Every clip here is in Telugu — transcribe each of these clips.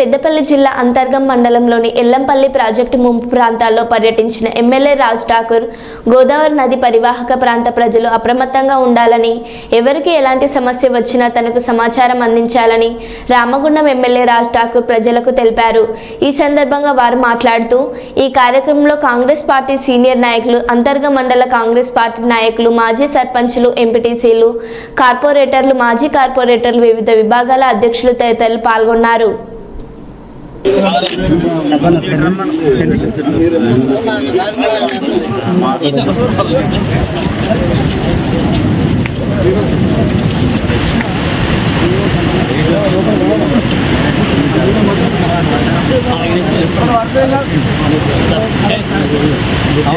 పెద్దపల్లి జిల్లా అంతర్గం మండలంలోని ఎల్లంపల్లి ప్రాజెక్టు ముంపు ప్రాంతాల్లో పర్యటించిన ఎమ్మెల్యే రాజ్ ఠాకూర్ గోదావరి నది పరివాహక ప్రాంత ప్రజలు అప్రమత్తంగా ఉండాలని ఎవరికి ఎలాంటి సమస్య వచ్చినా తనకు సమాచారం అందించాలని రామగుండం ఎమ్మెల్యే రాజ్ ఠాకూర్ ప్రజలకు తెలిపారు. ఈ సందర్భంగా వారు మాట్లాడుతూ ఈ కార్యక్రమంలో కాంగ్రెస్ పార్టీ సీనియర్ నాయకులు అంతర్గ మండల కాంగ్రెస్ పార్టీ నాయకులు మాజీ సర్పంచులు ఎంపీటీసీలు కార్పొరేటర్లు మాజీ కార్పొరేటర్లు వివిధ విభాగాల అధ్యక్షులు తదితరులు పాల్గొన్నారు.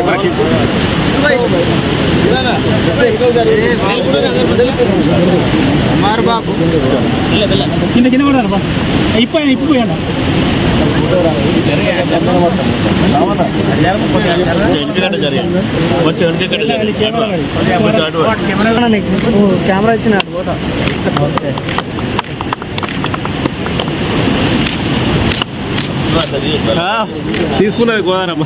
బాకీ కింద కింద కూడా ఇప్పుడు పోయాను వెనుకగడ్డ జరిగింది వచ్చి వెనుకగడ్డ జరిగింది కెమెరా ఇచ్చిన ఫోటో తీసుకున్నది గోదారమ్మ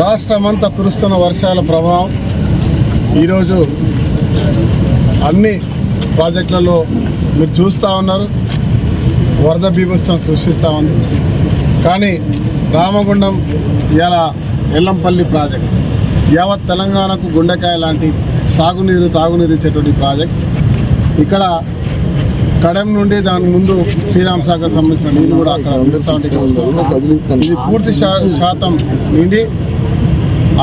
రాష్ట్రమంతా కురుస్తున్న వర్షాల ప్రభావం ఈరోజు అన్ని ప్రాజెక్టులలో మీరు చూస్తూ ఉన్నారు. వరద బీభత్సం సృష్టిస్తూ ఉంది. కానీ రామగుండం ఇలా ఎల్లంపల్లి ప్రాజెక్ట్ యావత్ తెలంగాణకు గుండెకాయ లాంటి సాగునీరు తాగునీరు ఇచ్చేటువంటి ప్రాజెక్ట్. ఇక్కడ కడెం నుండి దాని ముందు శ్రీరామ్ సాగర్ సంబంధించిన నీళ్ళు కూడా అక్కడ విడుస్తూ ఉంటే ఇక్కడ ఇది పూర్తి శాతం నిండి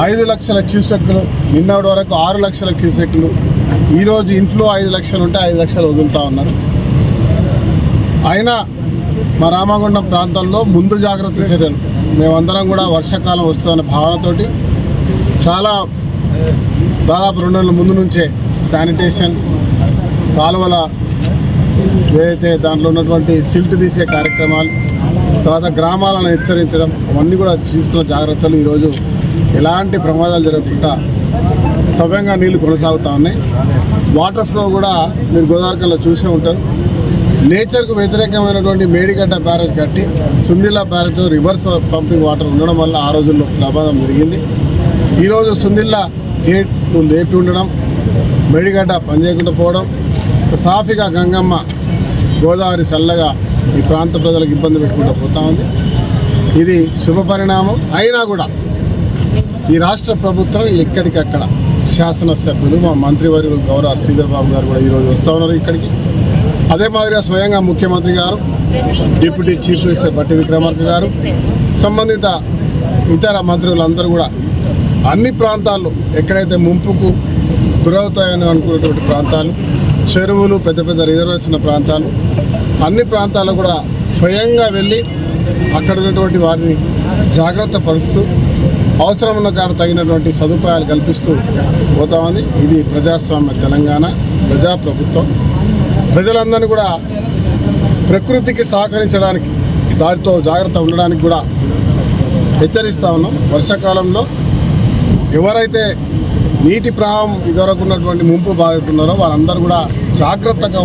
ఐదు లక్షల క్యూసెక్లు నిన్నటి వరకు ఆరు లక్షల క్యూసెక్లు. ఈరోజు ఇంట్లో ఐదు లక్షలు ఉంటే ఐదు లక్షలు వదులుతూ ఉన్నారు. అయినా మా రామగుండం ప్రాంతంలో ముందు జాగ్రత్త చర్యలు. మేమందరం కూడా వర్షాకాలం వస్తుందనే భావనతోటి చాలా దాదాపు రెండు నెలల ముందు నుంచే శానిటేషన్ కాలువల ఏదైతే దాంట్లో ఉన్నటువంటి సిల్ట్ తీసే కార్యక్రమాలు తర్వాత గ్రామాలను హెచ్చరించడం అవన్నీ కూడా తీసుకున్న జాగ్రత్తలు ఈరోజు ఎలాంటి ప్రమాదాలు జరగకుండా సవ్యంగా నీళ్ళు కొనసాగుతూ ఉన్నాయి. వాటర్ ఫ్లో కూడా మీరు గోదావరికల్లో చూసే ఉంటారు. నేచర్కు వ్యతిరేకమైనటువంటి మేడిగడ్డ బ్యారేజ్ కట్టి Sundilla barrage reverse pumping water ఉండడం వల్ల ఆ రోజుల్లో ప్రమాదం జరిగింది. ఈరోజు సుందిల్లా గేట్ లేపి ఉండడం మెడిగడ్డ పనిచేయకుండా పోవడం సాఫీగా గంగమ్మ గోదావరి చల్లగా ఈ ప్రాంత ప్రజలకు ఇబ్బంది పెట్టుకుంటూ పోతా ఉంది. ఇది శుభ పరిణామం. అయినా కూడా ఈ రాష్ట్ర ప్రభుత్వం ఎక్కడికక్కడ శాసనసభ్యులు మా మంత్రివర్యులు గౌరవ శ్రీధర్ బాబు గారు కూడా ఈరోజు వస్తూ ఉన్నారు ఇక్కడికి. అదే మాదిరిగా స్వయంగా ముఖ్యమంత్రి గారు డిప్యూటీ చీఫ్ మినిస్టర్ బట్టి విక్రమార్క గారు సంబంధిత ఇతర మంత్రులందరూ కూడా అన్ని ప్రాంతాల్లో ఎక్కడైతే ముంపుకు గురవుతాయని అనుకున్నటువంటి ప్రాంతాలు చెరువులు పెద్ద పెద్ద రిజర్వేషన్ ప్రాంతాలు అన్ని ప్రాంతాల్లో కూడా స్వయంగా వెళ్ళి అక్కడ ఉన్నటువంటి వారిని జాగ్రత్త పరుస్తూ అవసరం ఉన్న కారు తగినటువంటి సదుపాయాలు కల్పిస్తూ పోతామని ఇది ప్రజాస్వామ్య తెలంగాణ ప్రజాప్రభుత్వం. ప్రజలందరినీ కూడా ప్రకృతికి సహకరించడానికి దారితో జాగ్రత్త ఉండడానికి కూడా హెచ్చరిస్తా ఉన్నాం. వర్షాకాలంలో ఎవరైతే నీటి ప్రావం ఇదివరకు ఉన్నటువంటి ముంపు బాగుతున్నారో వారందరూ కూడా జాగ్రత్తగా